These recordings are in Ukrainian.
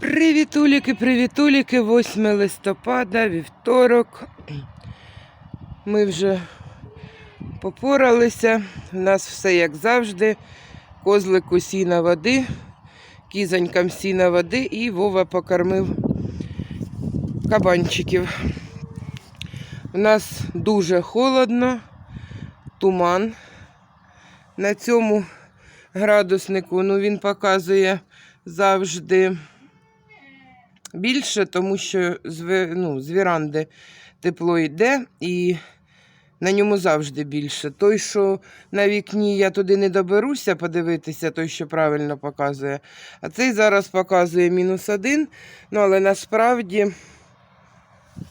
Привітуліки, привітуліки, 8 листопада, вівторок. Ми вже попоралися. У нас все як завжди. Козлику сіна води, кізонькам сіна води і Вова покормив кабанчиків. У нас дуже холодно, туман на цьому градуснику. Ну, він показує завжди більше, тому що з, ну, з віранди тепло йде і на ньому завжди більше. Той, що на вікні я туди не доберуся подивитися, той, що правильно показує. А цей зараз показує мінус один. Ну, але насправді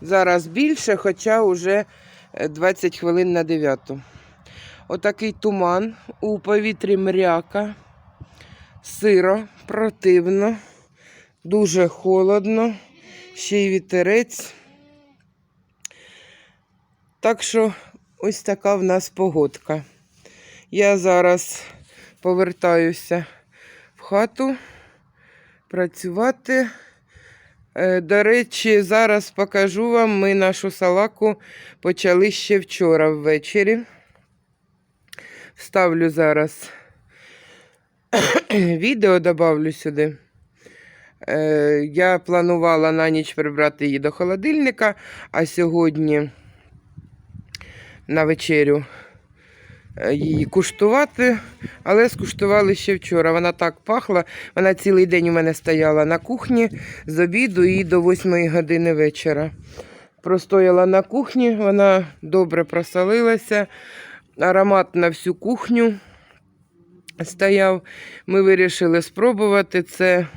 зараз більше, хоча вже е, 20 хвилин на 9. Отакий туман, у повітрі мряка, сиро, противно. Дуже холодно, ще й вітерець. Так що ось така в нас погодка. Я зараз повертаюся в хату працювати. Е, До речі, зараз покажу вам, ми нашу салаку почали ще вчора ввечері. Вставлю зараз відео, добавлю сюди. Е, Я планувала на ніч прибрати її до холодильника, а сьогодні на вечерю е, її куштувати, але скуштували ще вчора. Вона так пахла, вона цілий день у мене стояла на кухні з обіду і до 8 години вечора. Простояла на кухні, вона добре просолилася, аромат на всю кухню стояв. Ми вирішили спробувати це.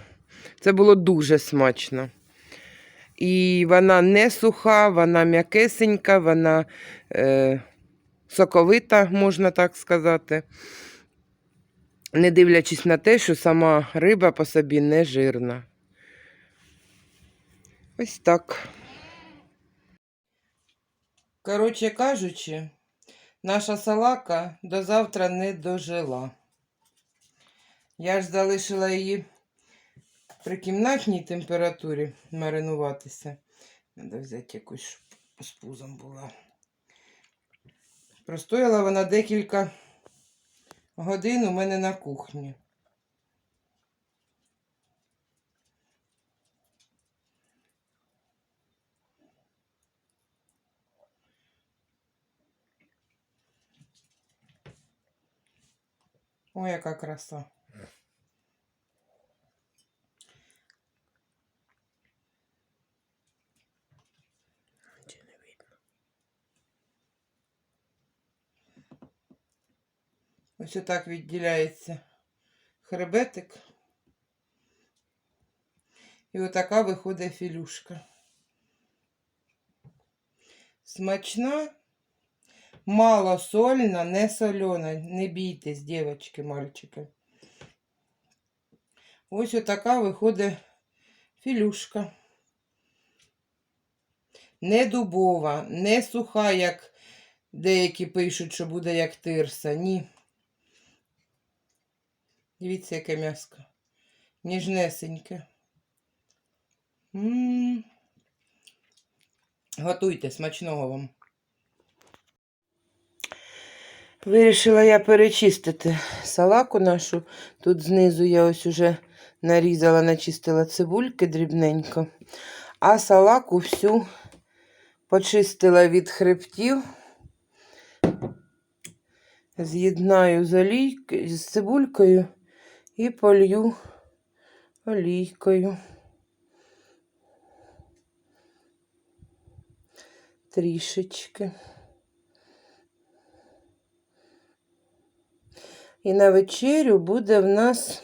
Це було дуже смачно. І вона не суха, вона м'якесенька, вона е, соковита, можна так сказати. Не дивлячись на те, що сама риба по собі не жирна. Ось так. Коротше кажучи, наша салака до завтра не дожила. Я ж залишила її при кімнатній температурі маринуватися. Треба взяти якусь щоб з пузом була. Простояла вона декілька годин у мене на кухні. Ой, яка краса. Ось отак відділяється хребетик. І отака виходить філюшка. Смачна, мало сольна, не солена. Не бійтесь, дівчатки, мальчики. Ось отака виходить філюшка. Не дубова, не суха, як деякі пишуть, що буде як тирса. Ні. Дивіться, яке м'яско. Ніжнесеньке. М. Готуйте, смачного вам. Вирішила я перечистити салаку нашу. Тут знизу я ось уже нарізала, начистила цибульки дрібненько. А салаку всю почистила від хребтів. З'єднаю з олійкою, з цибулькою і полью олійкою. Трішечки. І на вечерю буде в нас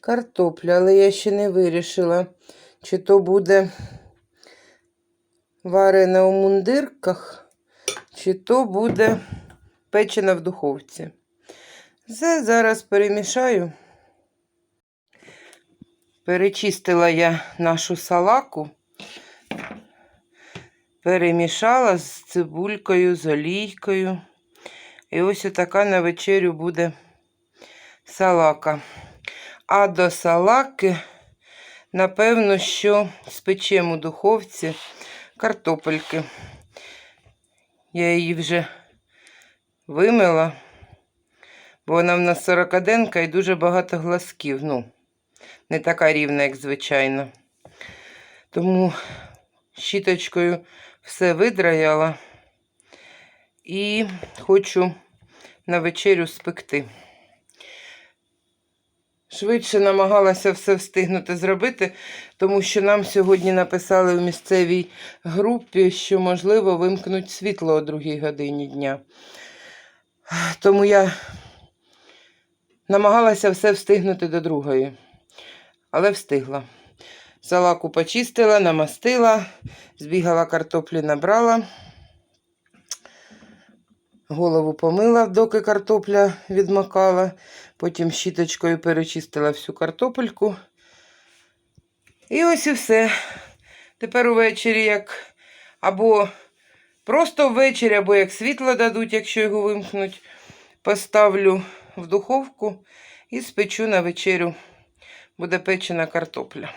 картопля, але я ще не вирішила, чи то буде варена у мундирках, чи то буде печена в духовці. Все зараз перемішаю. Перечистила я нашу салаку, перемішала з цибулькою, з олійкою. І ось така на вечерю буде салака. А до салаки напевно, що спечемо у духовці картопельки. Я її вже вимила, бо вона в нас сорокаденка і дуже багато глазків. Ну, не така рівна, як звичайно. Тому щіточкою все видраяла і хочу на вечерю спекти. Швидше намагалася все встигнути зробити, тому що нам сьогодні написали в місцевій групі, що можливо вимкнуть світло о другій годині дня. Тому я намагалася все встигнути до другої, але встигла. Салаку почистила, намастила, збігала картоплі, набрала. Голову помила, доки картопля відмокала. Потім щіточкою перечистила всю картопельку. І ось і все. Тепер увечері як або просто ввечері, або як світло дадуть, якщо його вимкнуть, поставлю в духовку і спечу на вечерю. Буде печена картопля.